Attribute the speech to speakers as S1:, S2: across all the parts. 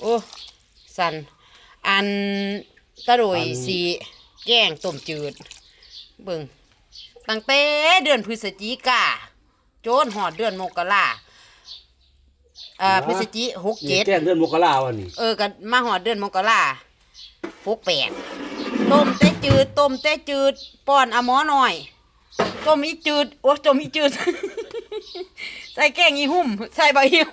S1: โอ้สันอันตะโดยสีแกงต้มจืด เบิ่งตั้งแต่เดือนพฤศจิกาโจนหอดเดือนมกราอ่าพฤศจิหก
S2: นี่
S1: เจ็ด
S2: แกล้งเดือนมกราวันนี้
S1: เออกันมาหอดเดือนมกราหกแปดต้มแต่จืดต้มแต่จืดป้อนอะหมอหน่อยต้มอีจืดโอ้ต้มอีจืด ใส่แกงอีหุ่ม ใส่ใบเหี่ยว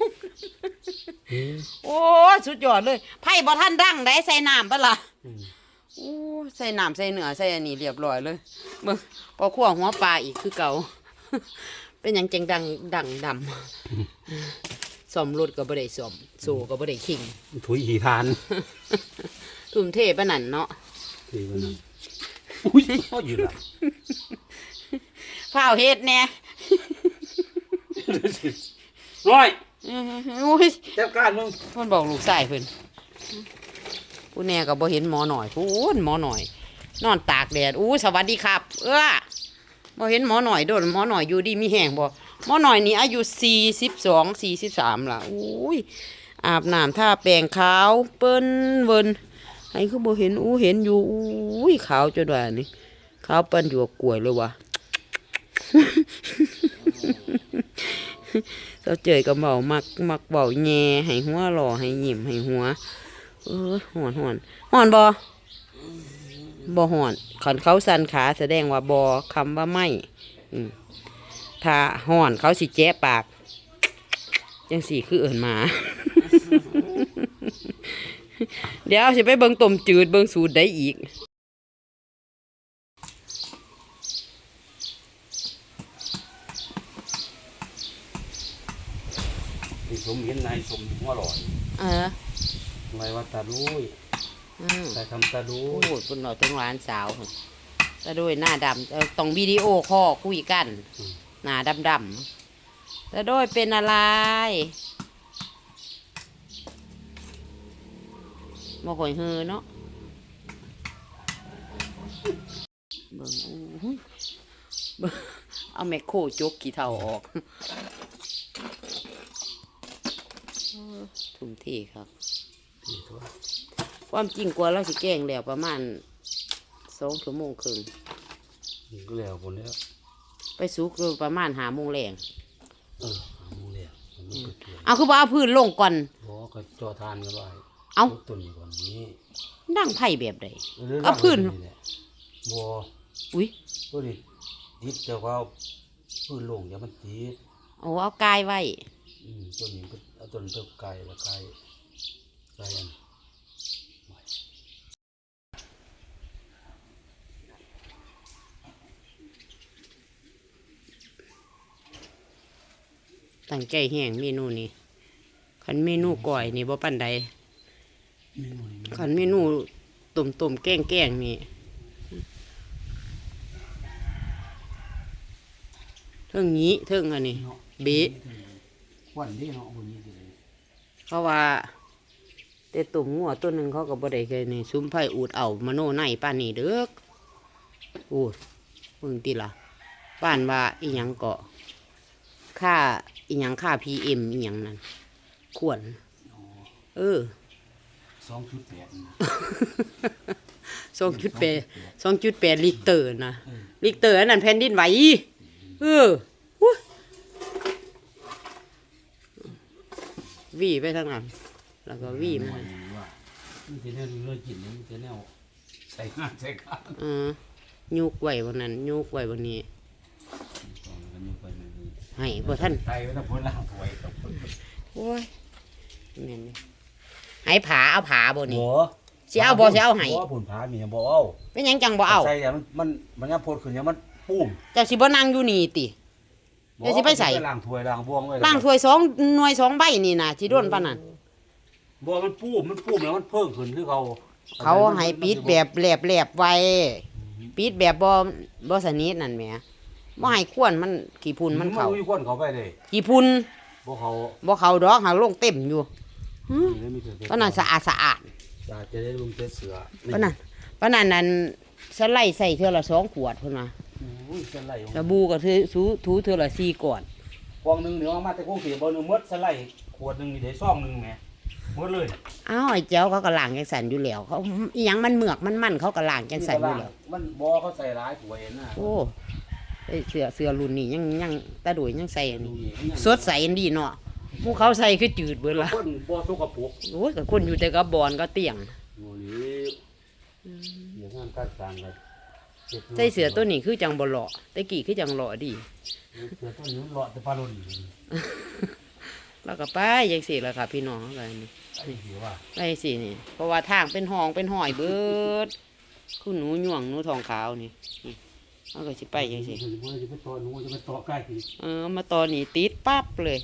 S1: โอ้ยสุดยอดเลย ไผ่บ่ท่านดังได้ใส่น้ำปะล่ะ
S2: อืม
S1: โอ้ยใส่น้ำใส่เนื้อใส่อันนี้เรียบร้อยเลยเบิ่งพอขั่วหัวปลาอีกคือเก่า เป็นหยังจังดังดังดำสมรถก็บ่ได้สมโซก็บ่ได้คิง
S2: ถุยหีทาน
S1: ทุ่มเทปานนั่นเนาะ
S2: นี่มันนั่นอุ้ยเขาอยู่ละ
S1: ฝ้าวเฮ็ดแหน่
S2: น้อย
S1: อื้อหืออุ้ย
S2: จัดการมึง
S1: เพิ่นบอกลูกชายเพิ่นผู้แน่ก็บ่เห็นหมอหน่อยพูนหมอหน่อย นอนตากแดดอู้สวัสดีครับ เอ้อบ่เห็นหมอหน่อยโดนหมอหน่อยอยู่ดีมีแห้งบ่หมอหน่อยนี่อายุ42 43ล่ะอุ้ยอาบน้ำท่าแปรงขาวเปิ้นเวินให้คือบ่เห็นอู้เห็นอยู่อุ้ยขาวจนว่านี่ขาวปานอยู่กับกล้วยเลยว่ะ เจ้าเจยก็เบามักมักเบาแง่ให้หัวหล่อให้ยิ้มให้หัว เออหอนหอนหอนบอบ่หอนขันเขาสันขาแสดงว่าบอคำว่าไม่ถ้าหอนเขาสิแจ้ปากจังสี่คือเอินมาเดี๋ยวสิไปเบิงต้มจืดเบิงสูตรได้อีก
S2: นี่ สมเห็นนายสมหัวหลอด
S1: เออ
S2: ไว้ว่าตาลุย
S1: อืม
S2: แต่ทำตาลุ
S1: โอ้
S2: ย
S1: โหคุณหน่อยต้องร้านสาวพุ่นแต่ด้วยหน้าดำเอ่อต้องวิดีโอคอลคุยกัน หน้าดำดำๆแล้วด้วยเป็นอะไรบ่ค่อยเฮอเนาะเบิ่งโอ้โหเบิ่งเอาแมคโครจกกี่เท่าออกเออ ทุ่มเทครับ
S2: นี่ตัว
S1: ความจริงกว่าเราสิแกล้งแล้วประมาณสองชั่วโมงครึ่ง
S2: นี่ก็แล้วคนแล้ว
S1: ไปสุกอยู่ประมาณหาโมงแรง
S2: เออหาโมงแล้วมันก็เกี่ยว
S1: เอาคือว่าเอาพื้นลงก่อน
S2: บอกก็จอทานกันไว้
S1: เอ้า
S2: ลดต้นนี้ก่อนนี้
S1: นั่งไผ่แบบใด
S2: รื่ง
S1: เอาพื้น
S2: ไว้แหละบ่
S1: อุ้ย
S2: ก็ดิติดแต่ว่าพื้นโลงอย่ามันติด
S1: เอาเอากายไว้
S2: อืมต้นนี้ก็ เอาต้นเติบไก่ละไก่ไก่อัน
S1: ตั้งใจแห้งเมนูนี้คันเมนูก่อยนี่บ่ปันใด
S2: เมนูนี้
S1: คันเมนูต้มต้มๆแกงแกงๆนี่เทิงนี้เทิงอันนี้
S2: เนาะ
S1: เบะ
S2: ควันดีเนาะคนนี้สิ
S1: เพราะว่า แต่ตุ่มงัวตัวหนึ่งเขาก็บ่ได้เคยนี่ซุ้มไผ่อูดเอามโนในป้านนี่เด้อโอ้ยมึงติล่ะป้านว่าอีหยังเกาะค่าอีหยังค่าพีเอ็มอีหยังนั่นควรเออ
S2: สองจุดแปดนะ
S1: สองจุดแปดสองจุดแปดลิตรนะ
S2: เออ
S1: ลิตรอันนั้นแผ่นดินไหวเอออุ๊ย วีไปทางนั้นแล้วก็วีมา
S2: ว่ามันจะแนวเลือกินเนี่ยมันจะแนวใส่งานใส่การ
S1: เออยุกไว้วันนั้นยุกไว้วันนี้
S2: ตอนนั้นยังไปมันมี
S1: ให้บ่ท่าน
S2: ไตไว้ถ้าพ้นล่างถวยกับ
S1: โอ้ยแม่นเลยให้ผาเอาผาบ่นี่
S2: บ่
S1: สิเอาบ่สิเอาให้
S2: บ่ผลผามีบ่เอา
S1: เป็นหยังจังบ่เอา
S2: ใส่อะมันมันมันยังโพดขึ้นยังมันปุ้ม
S1: เจ้าสิบ่นั่งอยู่นี่ติ เดี๋ยวสิไปใส่
S2: ล้างถ้วยล้างบวงไว้
S1: ล่างถ้วยสองหน่วยสองใบนี่นะที่โดนปานนั้น
S2: บ่มันปุ้มมันปุ้มแล้วมันเพิ่มขึ้นคือเขา
S1: เขาให้ปิดแบบแหลบๆไว้ปิดแบบบ่บ่สนิทนั่นแหมบ่ให้ควรมันขี้พุ่นมันเข้า
S2: มีคนเขาไปเลย
S1: ขี้พุ่น
S2: บ่เขา
S1: บ่เข้าดอกหาลงเต็มอยู่หึ
S2: นี่มีแต่
S1: ปานนั้นสะอาดสะอาด
S2: จะจะได้ลุงเจ็ดเสือ
S1: ปานนั้นปานนั้นนั่นสไลด์ใส่เทื่อละสองขวดพุ่นว่า
S2: อุ้ยจะไล่
S1: สบู่ก็ถือสูถูเทื่อละสี่ก่อน
S2: กวางหนึงเดี๋ยวเอามาแต่กรุงเทพบ่หนึงหมดสไลด์ขวดหนึงนี่ได้ซองหนึงแหมหมดเลย
S1: อ้าวไอ้เจ้าเขาก็ล้างจังสันอยู่แล้วเขาอีหยังมันเหมือกมันมันเขาก็ล้างจังสันอยู่แล้ว
S2: มันบ่เขาใส่ร้ายถ้วยนะ
S1: โอ้ไอ้เสือเสือรุ่นนี้ยังยังตาดุยยังใส่อัน
S2: ดู
S1: นี้
S2: นี่
S1: สดใสอันดีเนาะพวกเขาใส่คือจืดเบิดละ
S2: คนบ่สกปรก
S1: โอ้ยกับคนอยู่แต่กับบอนก็เตียง
S2: โอ้ยเดี๋ยวงานการสร้างเลย
S1: ใส่เสือตัวนี้คือจังบ่หล่อแต่กี้คือจังหล่อดี
S2: เสือตัวนี้มันเลาะแต่ปลาโลดี
S1: แล้วก็ไปยังสิแล้วค่ะ พี่น้องอะไรนี่
S2: ไอ้เหี้ยว่า
S1: ไปสินี่ เพราะว่าทางเป็นห้องเป็นห้อยเบิดคือหนูหย่วงหนูทองขาวนี่นี่เอาก็สิไปยังสิ
S2: มันจะไปต่อหนูจะไปต่อใกล้ที
S1: เออ มาตอนนี้ติดปั๊บเลย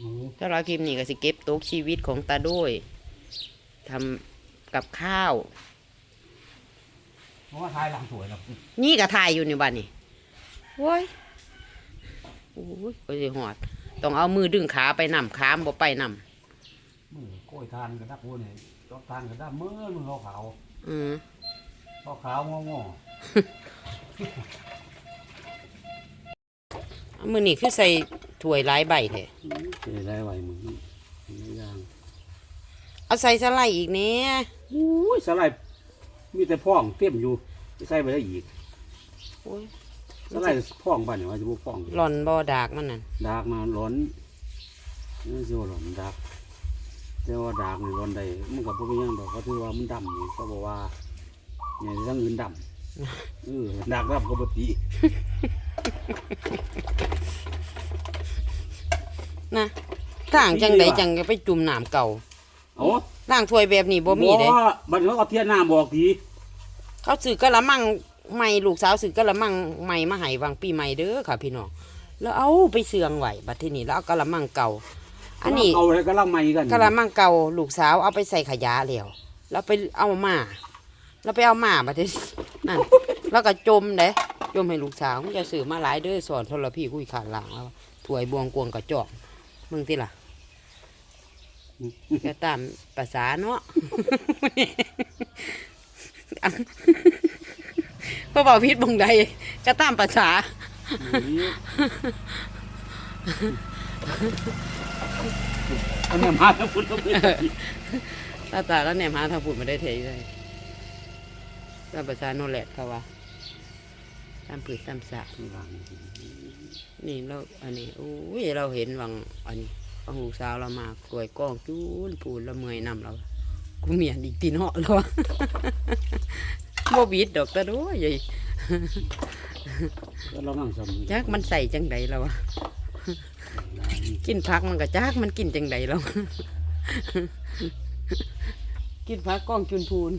S2: หนู
S1: ถ้าเราคลิปนี้ก็สิเก็บตกชีวิตของตาโด้วยทำกับข้าว
S2: เพราะว่าทายหลังสวยแล้ว
S1: นี่ก็ถ่ายอยู่ในบ้านนี่โว้ยโอ้ยก็สิหอด ต้องเอามือดึงขาไปนำขามบ่ไปน
S2: มือโกล้วยทานกันนักพูนี่จอกทานกันได้มือมือขาวขาวำ
S1: อืม
S2: ขาวขาวงองอ
S1: เอามือนี่คือใส่ถ้วยหลายใบแท้
S2: เจ๊ได้ไหวมือไม่ย่าง
S1: เอาใส่สไลด์อีกเนี่ย
S2: อุ้ยสไลด์ มีแต่พ่องเต็มอยู่ใส่ไปได้อีก
S1: โอ้ย
S2: สไลด์พ่องบ้านเนี่ยว่าจะบ่พ่อง
S1: หล่อนบ่ดากมันนั่น
S2: ดากมาร้อนนี่สิว่าร้อนดากแต่ว่าดากนี่ร้อนได้มันก็บ่เป็นหยังดอกเขาถือว่ามันดำนี่เขาบอกว่าเนี่ยทั้งอื่นดำเออดากดำก็บ่ตี
S1: นะต่างจังใดจังจะไปจุ่มน้ำเก่า
S2: เอา
S1: ล้างถ้วยแบบนี้บ่มีเด้
S2: บัดเขาเอาเทียนน้ำบอกที
S1: เขาซื้อกะละมังใหม่ลูกสาวซื้อกะละมังใหม่มาให้วางปีใหม่เด้อค่ะ พี่น้องแล้วเอาไปเสื่องไว้บัดทีนี้แล้วเอากะละมังเก่า อันนี้
S2: เอาอะไรก็ลังใหม่กัน
S1: กะละมังเก่าลูกสาวเอาไปใส่ขยะแล้วแล้วไปเอามาแล้วไปเอามาบัดทีนั่นแล้วก็จมเด้จมให้ลูกสาวมันจะซื้อมาหลายเด้อสอนทรพี่คุยขาดหลังแล้วถ้วยบวงกวงกระจอกมึงติล่ะ ก็ตามภาษาเนาะเพราะบอกพิษบงใดก็ตามภาษา
S2: อันนี้มาแล้วพุ่นก็ไม่ได้
S1: ตาตาแล้วเนี่ยหาทางพูดมาได้เทยเลยตามภาษาโนแลดเขาว่าตามผืดตามสะนี่เราอันนี้โอ้ยเราเห็นวังอันนี้ วังลูกสาวเรามากลวยกล้องจูนปูนละเมอยนำเรา กูเมียนอีกตีนเหาะแล้ววะบ่บิดดอกตะโด้วยย
S2: แล้วเรานั่งสม
S1: จักมันใส่จังใดแล้ววะกินผักมันก็จักมันกินจังใดแล้วกินผักกล้องจุนพูน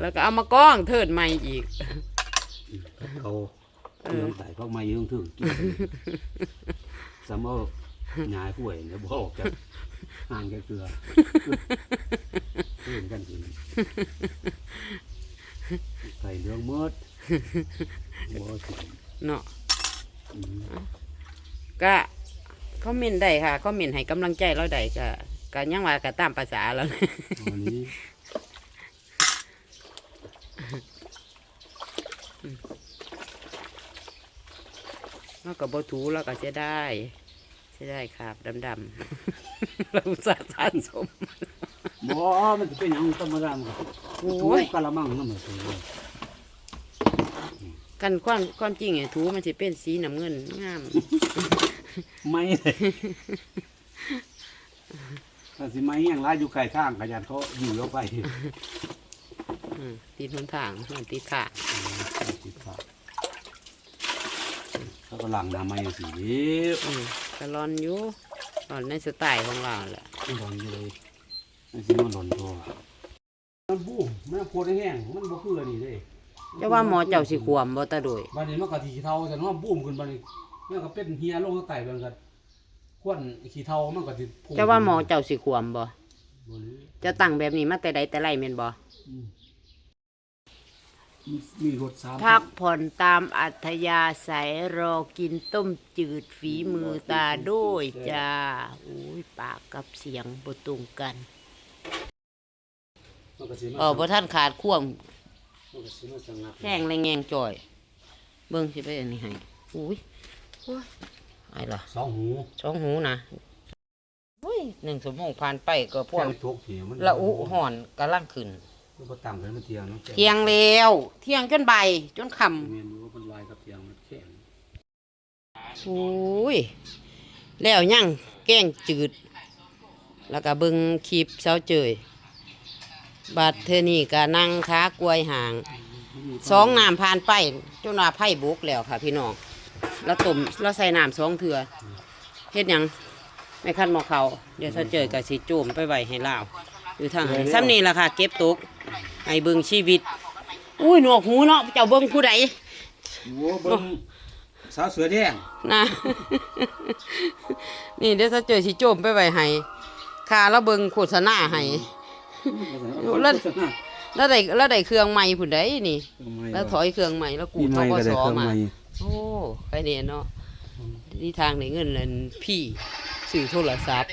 S1: แล้วก็เอามากล้องเทิดใหม่อีก
S2: เขาเรื่องใส่พวกไม้ยืงถึงสามเอา หงายป่วยเนี่ยบอกจะห่างแค่เกลือเพื่อนกันกินใส่เรื่องมดบ่สิ
S1: เนาะ
S2: อืม
S1: ก็คอมเมนต์ได้ค่ะคอมเมนต์ให้กำลังใจเราได้ก็ก็ยังว่าก็ตามภาษาแล้ว
S2: วันนี้
S1: เราก็บ่ถูเราก็จะได้จะได้ครับดำๆ เราสะสานสม
S2: บ่มันจะเป็นหยังธรรมดามันก็
S1: โอ้
S2: ถู
S1: ย
S2: กะละมังนั่นเหมือนกัน
S1: กันความความจริงไอ้ถูมันสิเป็นสีน้ำเงินงาม
S2: ไม่เลยถ้าสิไม่แห้งร้ายอยู่ไกลข้างขยันเขาอยู่เอาไป
S1: อืมติดหนทางมันติดขา
S2: ติดปากเขาก็หลังน้ำมาอย่างสีนี้
S1: อืม ก็ร้อนอยู่ร้อนในสไตล์ของเราแหละ
S2: มันหล่นอยู่เลยมันสิมันหล่นตัวมันบูมมันโคตรแห้งมันบ่คืออันนี้เลย
S1: จะว่าหมอเจ้าสิขวมบ่ตาโดย
S2: บัดนี้มันก็สีเทาแต่ว่าบูมขึ้นบัดนี้มันก็เป็นเฮียลงข้างใต้บัดนี้ก็ควนขี้เทามันก็สิพุ่ง
S1: จะว่าหมอเจ้าสิขวมบ่
S2: บ่รู้
S1: จะตั้งแบบนี้มาแต่ใดแต่ไรแม่นบ่
S2: อืม มีมีรถสาม
S1: พักผ่อนตามอัธยาศัยรอกินต้มจืดฝีมือตาโด้วยจ้าอุ้ยปากกับเสียงบ่ตรงกัน
S2: มันก็สิมา
S1: เออบ่ท่านขาดข่วง
S2: มันก็สิมาสงัด
S1: แห้งแรงแงงจ่อย เบิ่งสิไปอันนี้ให้อุ้ยโอ้ยไอ้ล่ะ
S2: สองหู
S1: สองหูนะโอ้ยหนึ่งชั่วโมงผ่านไปก็พวก
S2: แค่ทุกทีมัน
S1: ละอุห่อนกำลังขึ้น
S2: มัน ก็ต่ำกันมันเทียงเนาะ
S1: เที่ยงแล้ว เที่ยงจนบ่ายจนค่ำ
S2: เมนูมันวายกับเทียงมันแข็ง
S1: โอ้ย แล้วยังแกงจืด แล้วก็เบิงคลิปเช้าเจยบาดเธอนี่ก็นั่งค้ากล้วยหาง สองน้ำผ่านไปจนว่าไผ่บุกแล้วค่ะ พี่น้องแล้วต้มแล้วใส่น้ำสองเถื่อเฮ็ดหยังไม่คันหมอเขาเดี๋ยวเช้าเจยกับสิโจมไปไว้ให้ลาว อยู่ทางไหนซ้ำนี่ล่ะค่ะ เก็บตกให้เบิงชีวิต อุ้ยหนวกหูเนาะเจ้าเบิงผู้ใด
S2: โอ้เบิ่งสาวเสือแดง
S1: นะนี่เดี๋ยวจะเจอสิโจมไปไว้ให้ค่าแล้วเบิ่งโฆษณาให้แล้วแล้วได้แล้วได้เครื่องใหม่ผู้ใดนี่ แล้วถอยเครื่องใหม่แล้วกู
S2: ปีให
S1: ท
S2: ม่
S1: ก
S2: ก็
S1: ส
S2: ได้เครื่อง
S1: มา
S2: ใหม่
S1: โอ้ใครเนี่ยเนาะที่ทางได้เงินนั่นพี่ซื้อโทรศัพท์